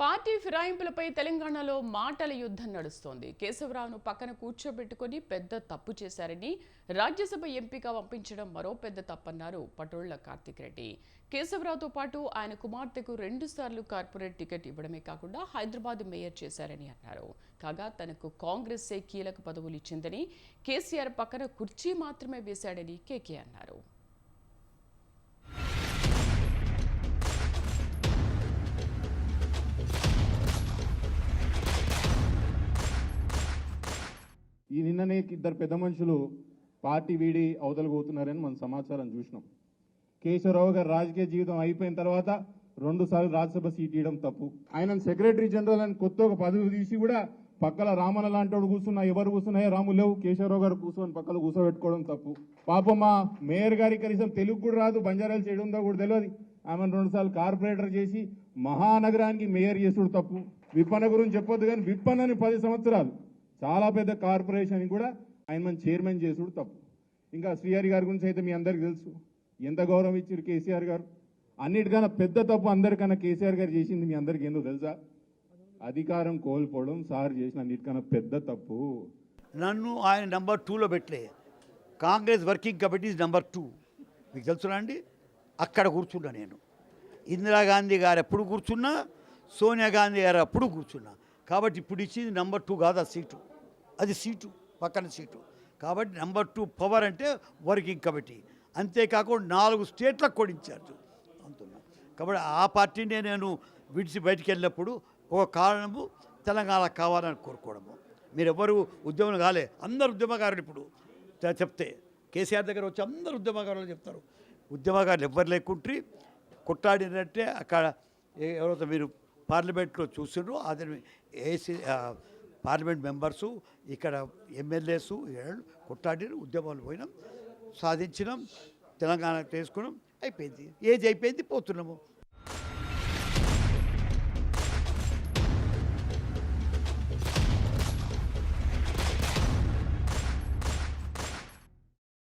Party ఫిరాయింపులపై తెలంగాణలో మాటల యుద్ధం నడుస్తోంది. కేశవరావును పక్కన కూర్చోబెట్టుకుని పెద్ద తప్పు చేశారని రాజ్యసభ ఎంపీగా పంపించడం మరో పెద్ద తప్పన్నారు పటోళ్ళ కార్తిక్ రెడ్డి. కేశవరావుతో పాటు ఆయన కుమార్తెకు రెండుసార్లు కార్పొరేట్ టికెట్ ఇవ్వడమే కాకుండా హైదరాబాద్ మేయర్ చేశారని అన్నారు. కాగా తనకు కాంగ్రెస్సే కీలక పదవులు ఇచ్చిందని కేసీఆర్ పక్కన కుర్చీ మాత్రమే వేశాడని కేకే అన్నారు. ఈ నిన్ననే ఇద్దరు పెద్ద మనుషులు పార్టీ వీడి అవతలకు పోతున్నారని మనం సమాచారం చూసినాం. కేశవరావు గారు రాజకీయ జీవితం అయిపోయిన తర్వాత రెండుసార్లు రాజ్యసభ సీట్ ఇవ్వడం తప్పు. ఆయన సెక్రటరీ జనరల్ అని కొత్త ఒక పదవి తీసి కూడా పక్కల రామన్న లాంటి కూర్చున్నా ఎవరు కూర్చున్నాయో రాము లేవు. కేశవరావు గారు కూర్చొని పక్కన కూర్చోబెట్టుకోవడం తప్పు. పాపం మా మేయర్ గారి కనీసం తెలుగు కూడా రాదు బంజారాలు చేయడం కూడా తెలియదు. ఆమెను రెండుసార్లు కార్పొరేటర్ చేసి మహానగరానికి మేయర్ చేసుడు తప్పు. విప్పన గురించి చెప్పొద్దు కానీ విప్పన్నని పది సంవత్సరాలు చాలా పెద్ద కార్పొరేషన్ కూడా ఆయన మన చైర్మన్ చేసుడు తప్పు. ఇంకా శ్రీహరి గారి గురించి అయితే మీ అందరికి తెలుసు. ఎంత గౌరవం ఇచ్చారు కేసీఆర్ గారు? అన్నిటికన్నా పెద్ద తప్పు అందరికన్నా కేసీఆర్ గారు చేసింది మీ అందరికి ఏందో తెలుసా? అధికారం కోల్పోవడం సార్ చేసిన అన్నిటికన్నా పెద్ద తప్పు. నన్ను ఆయన నెంబర్ టూలో పెట్టలే. Congress working committee number two మీకు తెలుసునా అండి? అక్కడ కూర్చున్నా నేను. ఇందిరాగాంధీ గారు ఎప్పుడు కూర్చున్నా సోనియా గాంధీ గారు అప్పుడు కూర్చున్నా. కాబట్టి ఇప్పుడు ఇచ్చింది నెంబర్ టూ కాదు ఆ సీటు అది సీటు పక్కన సీటు కాబట్టి నెంబర్ టూ పవర్ అంటే వర్కింగ్ కమిటీ అంతేకాకుండా నాలుగు స్టేట్లకు కూడా ఇన్ఛార్జ్ అంటున్నా. కాబట్టి ఆ పార్టీనే నేను విడిచి బయటికి వెళ్ళినప్పుడు ఒక కారణము తెలంగాణ కావాలని కోరుకోవడము. మీరు ఎవరు ఉద్యమం కాలే. అందరు ఉద్యమకారులు ఇప్పుడు చెప్తే. కేసీఆర్ దగ్గర వచ్చి అందరు ఉద్యమకారులు చెప్తారు. ఉద్యమకారులు ఎవ్వరు లేకుంటే కొట్లాడినట్టే అక్కడ ఎవరో ఎవరైతే మీరు పార్లమెంట్లో చూసిండ్రు. అతని ఏసీ పార్లమెంట్ మెంబర్సు ఇక్కడ ఎమ్మెల్యేస్ కొట్లాడిన ఉద్యమాలు పోయినాం సాధించినాం తెలంగాణ చేసుకున్నాం అయిపోయింది. ఏజ్ అయిపోయింది పోతున్నాము.